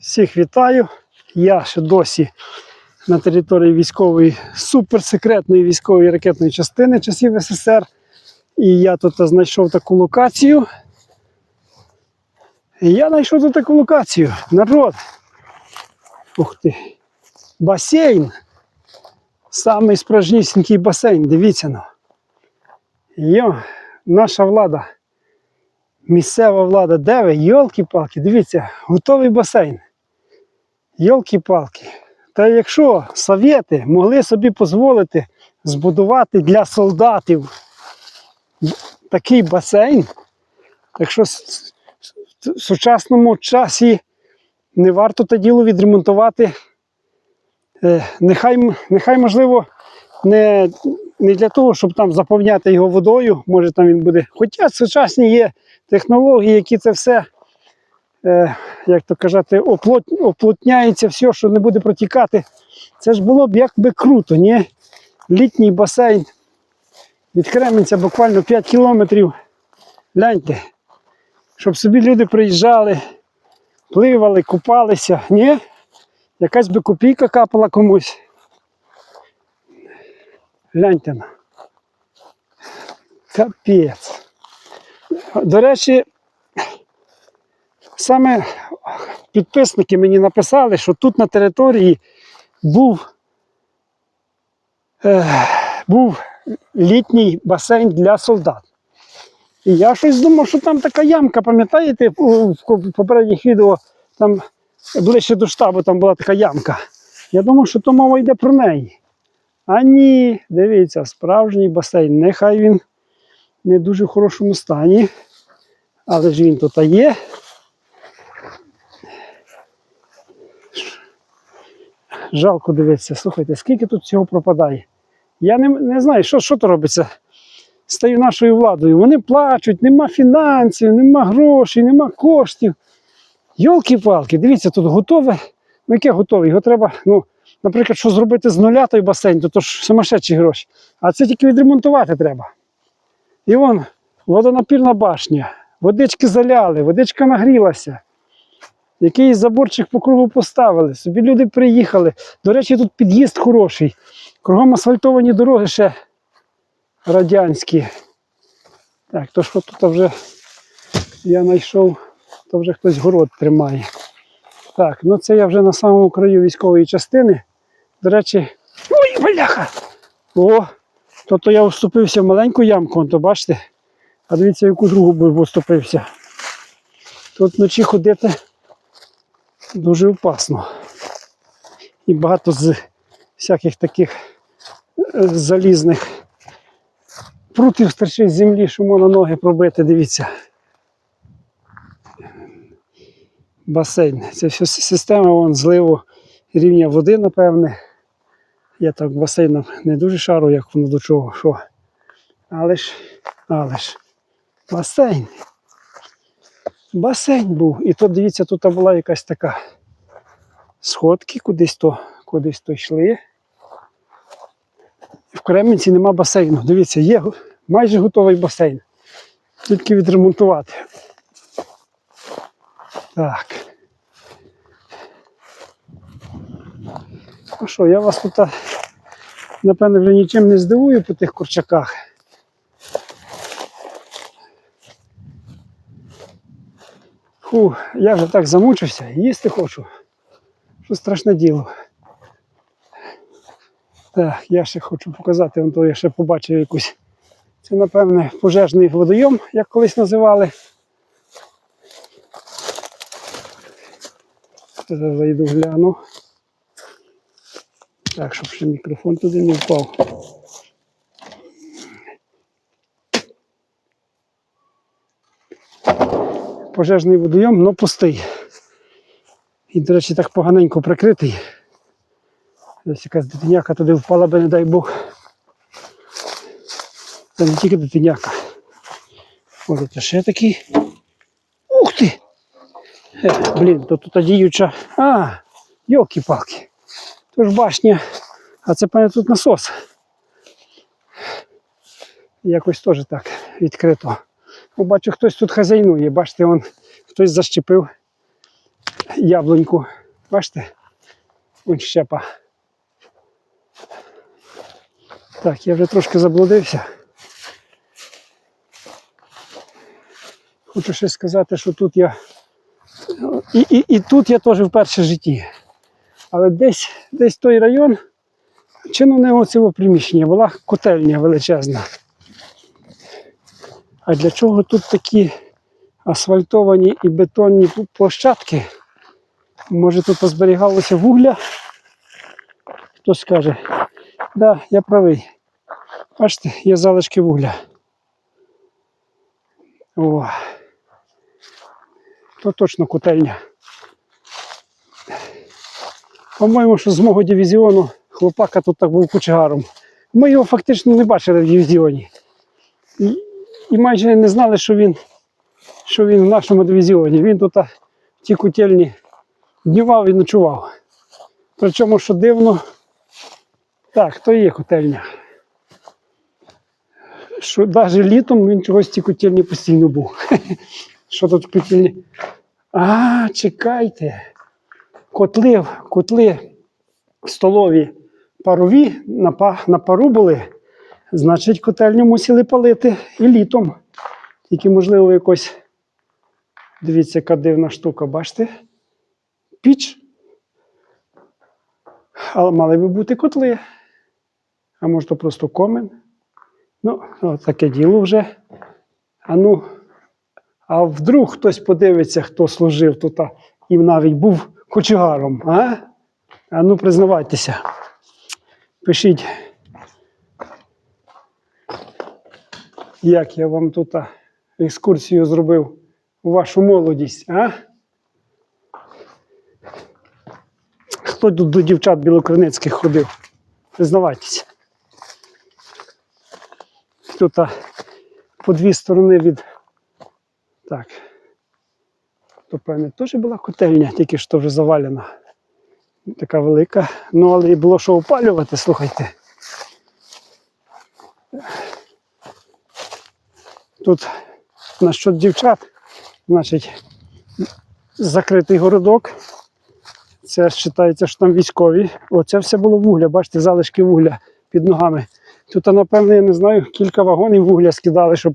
Всіх вітаю. Я ще досі на території військової суперсекретної військової ракетної частини часів СССР. І я тут знайшов таку локацію. Я знайшов тут таку локацію. Народ. Ух ти. Басейн. Самий справжнісінький басейн. Дивіться ну. Йо, наша влада. Місцева влада, де ви? Йолки-палки, дивіться, готовий басейн. Йолки-палки. Та якщо совєти могли собі дозволити збудувати для солдатів такий басейн, якщо в сучасному часі не варто те діло відремонтувати, е, нехай, нехай можливо, не, не для того, щоб там заповняти його водою, може там він буде. Хоча сучасні є технології, які це все, е, як то казати, оплотняється все, що не буде протікати. Це ж було б якби круто, ні? Літній басейн від Кременця буквально 5 кілометрів. Гляньте, щоб собі люди приїжджали, пливали, купалися. Ні? Якась би копійка капала комусь. Гляньте. Капець. До речі, саме підписники мені написали, що тут на території був, е, був літній басейн для солдат. І я щось думав, що там така ямка, пам'ятаєте, в попередніх відео там ближче до штабу там була така ямка. Я думав, що то мова йде про неї. А ні, дивіться, справжній басейн. Нехай він не дуже в хорошому стані. Але ж він тут є. Жалко дивитися, слухайте, скільки тут всього пропадає. Я не, не знаю, що, що то робиться з тією нашою владою. Вони плачуть, нема фінансів, нема грошей, нема коштів. Йолки-палки, дивіться, тут готове. Ну, яке готове? Його треба, ну, наприклад, що зробити з нуля той басейн, то, то ж сумасшедші гроші. А це тільки відремонтувати треба. І вон водонапірна башня, водички заляли, водичка нагрілася. Якийсь заборчик по кругу поставили, собі люди приїхали. До речі, тут під'їзд хороший. Кругом асфальтовані дороги ще радянські. Так, то що тут вже я знайшов, то вже хтось город тримає. Так, ну це я вже на самому краю військової частини. До речі, ой, бляха! О, тобто я вступився в маленьку ямку, то бачите? А дивіться, яку другу вступився. Тут вночі ходити дуже опасно. І багато з всяких таких е, залізних прутів старших з землі, що можна ноги пробити, дивіться. Басейн. Це все система вон, зливу рівня води, напевне. Я так басейном не дуже шару, як воно до чого. Що. Але ж, але ж, басейн. Басейн був. І тут, дивіться, тут була якась така сходки, кудись то, кудись то йшли. В Кременці нема басейну. Дивіться, є майже готовий басейн. Тільки відремонтувати. Так. Ну що, я вас тут, напевно, вже нічим не здивую по тих курчаках. Фу, я вже так замучився, їсти хочу. Що страшне діло. Так, я ще хочу показати, вон то я ще побачив якусь. Це, напевне, пожежний водойом, як колись називали. Зараз зайду гляну. Так, щоб ще мікрофон туди не впав. Пожежний водойом, але пустий. І, до речі, так поганенько прикритий. Десь якась дитиняка туди впала би, не дай Бог. Це не тільки дитиняка. Ось це ще такий. Ух ти! Е, блін, то тут діюча. А, йолки-палки. То ж башня. А це певне тут насос. Якось теж так відкрито. О, бачу, хтось тут хазяйнує. Бачите, он хтось защепив яблуньку. Бачите? Ось щепа. Так, я вже трошки заблудився. Хочу ще сказати, що тут я. І, і, і тут я теж вперше в житті. Але десь, десь той район, чи ну не оцього приміщення, була котельня величезна. А для чого тут такі асфальтовані і бетонні площадки? Може тут позберігалося вугля? Хто скаже? Так, да, я правий. Бачите, є залишки вугля. О. То точно котельня. По-моєму, що з мого дивізіону хлопака тут так був кучегаром. Ми його фактично не бачили в дивізіоні. І, майже не знали, що він, що він в нашому дивізіоні. Він тут в тій котельні днював і ночував. Причому, що дивно, так, то є котельня. Що навіть літом він чогось в цій котельні постійно був. Що тут котельні? А, чекайте. Котли, котли столові парові на, на пару були. Значить, котельню мусили палити і літом. Тільки, можливо, якось. Дивіться, яка дивна штука, бачите? Піч. Але мали би бути котли. А може, то просто комен. Ну, таке діло вже. А ну, а вдруг хтось подивиться, хто служив тут і навіть був кочегаром, а? А ну, признавайтеся. Пишіть, як я вам тут екскурсію зробив у вашу молодість, а? Хто тут до дівчат білокриницьких ходив? Признавайтеся. Тут по дві сторони від. Так. То, певне, теж була котельня, тільки що вже завалена. Така велика. Ну, але і було що опалювати, слухайте. Тут насчет дівчат, значить, закритий городок. Це вважається, що там військові. Оце все було вугля, бачите, залишки вугля під ногами. Тут, напевно, я не знаю, кілька вагонів вугля скидали, щоб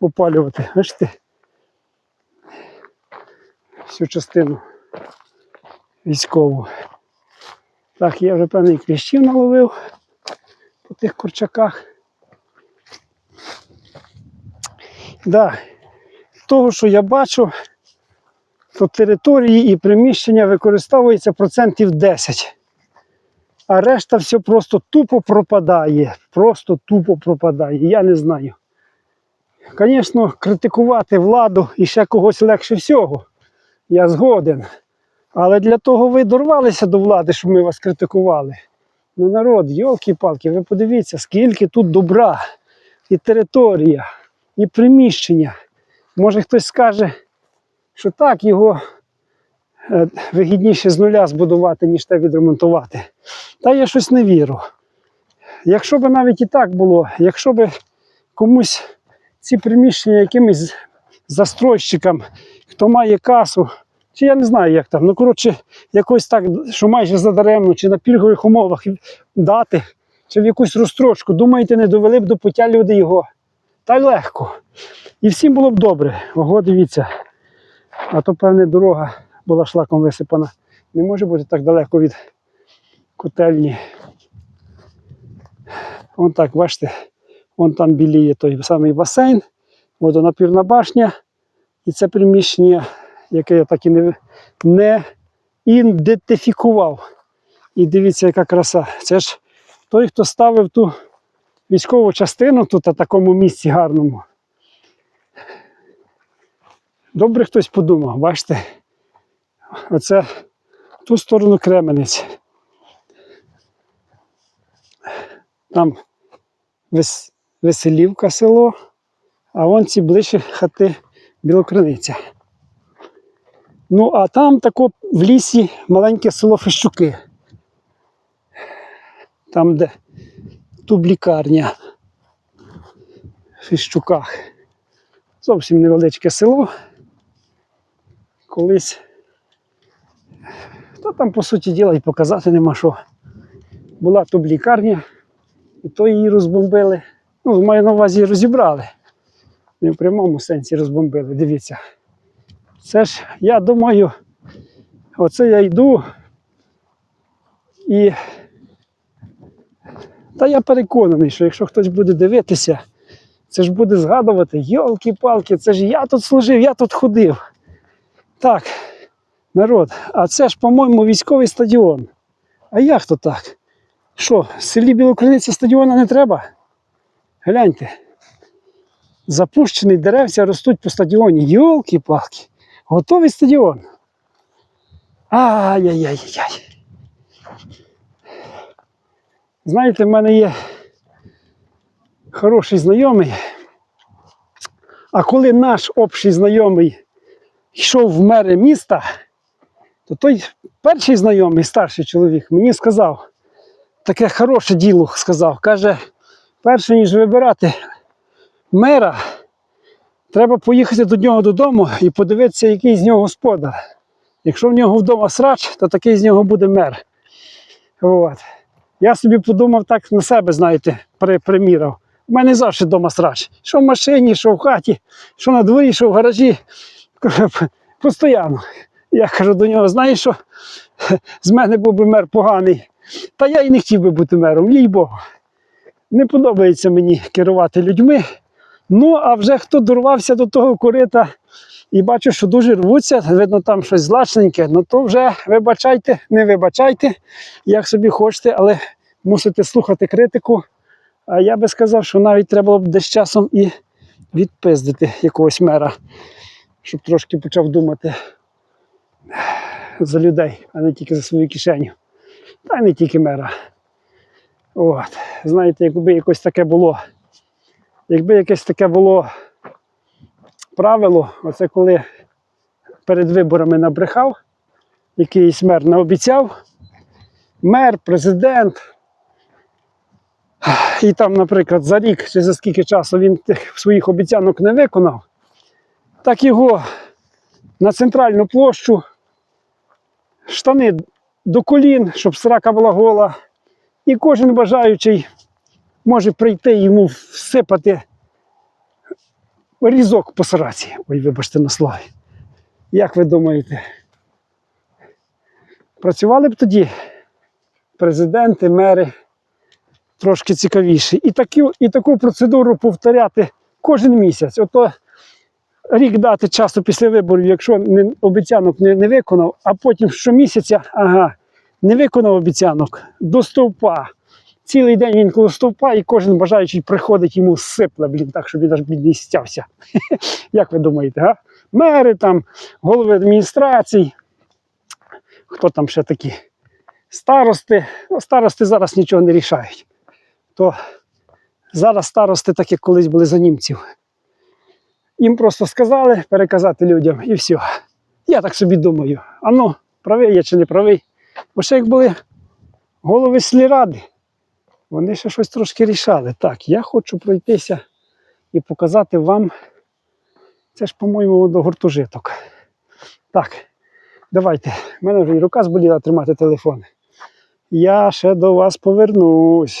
опалювати. Бачите? Всю частину військову. Так, я вже певний кліщів наловив по тих курчаках. Да. з Того, що я бачу, то території і приміщення використовується процентів 10. А решта все просто тупо пропадає. Просто тупо пропадає. Я не знаю. Звісно, критикувати владу і ще когось легше всього. Я згоден. Але для того ви дорвалися до влади, щоб ми вас критикували. Ну, народ, йолки-палки, ви подивіться, скільки тут добра, і територія, і приміщення. Може хтось скаже, що так, його е, вигідніше з нуля збудувати, ніж те відремонтувати. Та я щось не вірю. Якщо б навіть і так було, якщо б комусь ці приміщення якимось застройщикам, хто має касу, чи я не знаю, як там, ну коротше, якось так, що майже задаремно, чи на пільгових умовах дати, чи в якусь розстрочку, думаєте, не довели б до пуття люди його. Та й легко. І всім було б добре. Ого, дивіться. А то, певне, дорога була шлаком висипана. Не може бути так далеко від котельні. Вон так, бачите, вон там біліє той самий басейн, водонапірна башня. І це приміщення, яке я так і не, не ідентифікував. І дивіться, яка краса. Це ж той, хто ставив ту військову частину тут, на такому місці гарному. Добре хтось подумав, бачите? Оце ту сторону Кременець. Там Вес... Веселівка село, а вон ці ближче хати Білокриниця. Ну, а там тако в лісі маленьке село Фещуки. Там, де тублікарня в Фещуках. Зовсім невеличке село. Колись Та там, по суті діла, і показати нема що. Була тут лікарня, і то її розбомбили. Ну, маю на увазі розібрали. Не в прямому сенсі розбомбили. Дивіться. Це ж, я думаю, оце я йду і. Та я переконаний, що якщо хтось буде дивитися, це ж буде згадувати, йолки-палки, це ж я тут служив, я тут ходив. Так, народ, а це ж, по-моєму, військовий стадіон. А як то так? Що, в селі Білокриниця стадіона не треба? Гляньте. Запущений деревця ростуть по стадіоні. Йолки-палки. Готовий стадіон. Ай-яй-яй-яй. Знаєте, в мене є хороший знайомий. А коли наш общий знайомий йшов в мери міста, то той перший знайомий, старший чоловік, мені сказав, таке хороше діло сказав. Каже, перше ніж вибирати мера, треба поїхати до нього додому і подивитися, який з нього господар. Якщо в нього вдома срач, то такий з нього буде мер. От. Я собі подумав так на себе, знаєте, при, приміряв. У мене завжди вдома срач. Що в машині, що в хаті, що на дворі, що в гаражі. Постоянно. Я кажу до нього, знаєш що, з мене був би мер поганий. Та я і не хотів би бути мером, їй Богу. Не подобається мені керувати людьми. Ну, а вже хто дорвався до того корита і бачу, що дуже рвуться, видно, там щось злачненьке, ну то вже вибачайте, не вибачайте, як собі хочете, але мусите слухати критику. А я би сказав, що навіть треба було б десь часом і відпиздити якогось мера, щоб трошки почав думати за людей, а не тільки за свою кишеню. Та й не тільки мера. От. Знаєте, якби якось таке було, якби якесь таке було правило, оце коли перед виборами набрехав, якийсь мер наобіцяв, мер, президент, і там, наприклад, за рік чи за скільки часу він тих своїх обіцянок не виконав, так його на центральну площу, штани до колін, щоб срака була гола, і кожен бажаючий може прийти йому всипати різок по сраці. Ой, вибачте на слові. Як ви думаєте? Працювали б тоді президенти, мери трошки цікавіші. І, таку, і таку процедуру повторяти кожен місяць. Ото рік дати часу після виборів, якщо не, обіцянок не, не виконав, а потім щомісяця, ага, не виконав обіцянок до стовпа. Цілий день він стовпа, і кожен бажаючий приходить йому сипле, блін, так, щоб він аж бідний стявся. Як ви думаєте, га? Мери там, голови адміністрацій, хто там ще такі? Старости. Ну, старости зараз нічого не рішають. То зараз старости, так як колись були за німців. Їм просто сказали переказати людям і все. Я так собі думаю. А ну, правий я чи не правий. Бо ще як були голови сільради, вони ще щось трошки рішали. Так, я хочу пройтися і показати вам. Це ж, по-моєму, до гуртожиток. Так, давайте. У мене вже і рука зболіла тримати телефон. Я ще до вас повернусь.